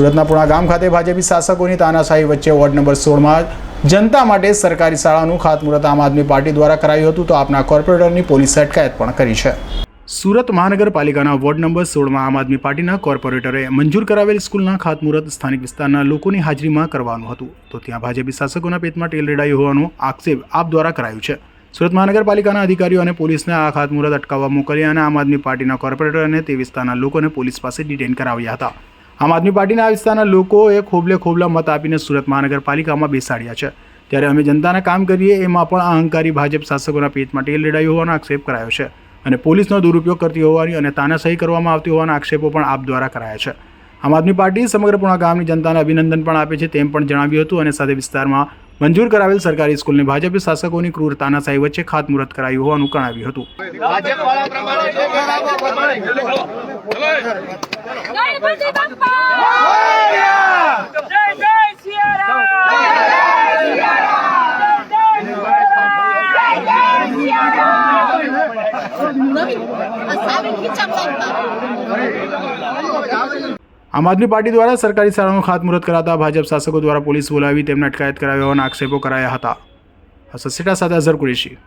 સુરતના પુણા ગામ ખાતે ભાજપી શાસકોની તાનાશાહી વચ્ચે વોર્ડ નંબર સોળમાં જનતા માટે સરકારી શાળાનું ખાતમુહૂર્ત આમ આદમી પાર્ટી દ્વારા કરાયું હતું તો આપના કોર્પોરેટરની પોલીસે અટકાયત પણ કરી છે. સુરત મહાનગરપાલિકાના વોર્ડ નંબર સોળમાં આમ આદમી પાર્ટીના કોર્પોરેટરે મંજૂર કરાવેલ સ્કૂલના ખાતમુહૂર્ત સ્થાનિક વિસ્તારના લોકોની હાજરીમાં કરવાનું હતું. તો ત્યાં ભાજપી શાસકોના પેટમાં તેલ રેડાયું હોવાનો આક્ષેપ આપ દ્વારા કરાયું છે. સુરત મહાનગરપાલિકાના અધિકારીઓ અને પોલીસને આ ખાતમુહૂર્ત અટકાવવા મોકલ્યા અને આમ આદમી પાર્ટીના કોર્પોરેટર અને તે વિસ્તારના લોકોને પોલીસ પાસે ડિટેન કરાવ્યા હતા. આમ આદમી પાર્ટીના આ વિસ્તારના લોકોએ ખોબલે ખોબલા મત આપીને સુરત મહાનગરપાલિકામાં બેસાડ્યા છે. ત્યારે અમે જનતાના કામ કરીએ, એમાં પણ આ અહંકારી ભાજપ શાસકોના પેટમાં તેલ રેડાયું હોવાનો આક્ષેપ કરાયો છે અને પોલીસનો દુરુપયોગ કરતી હોવાની અને તાનાશાહી કરવામાં આવતી હોવાના આક્ષેપો પણ આપ દ્વારા કરાયા છે. આમ આદમી પાર્ટી સમગ્ર ગામની જનતાને અભિનંદન પણ આપે છે, તેમ પણ જણાવ્યું હતું અને સાથે વિસ્તારમાં મંજૂર કરાવેલ સરકારી સ્કૂલને ભાજપી શાસકોની ક્રૂર તાનાશાહી વચ્ચે ખાતમુહૂર્ત કરાયું હોવાનું જણાવ્યું હતું. આમ આદમી પાર્ટી દ્વારા સરકારી શાળાનું ખાતમુહૂર્ત કરાતા ભાજપ શાસકો દ્વારા પોલીસ બોલાવી તેમને અટકાયત કરાવ્યા હોવાના આક્ષેપો કરાયા હતા. સસેટા સાથે અઝર કુરેશી.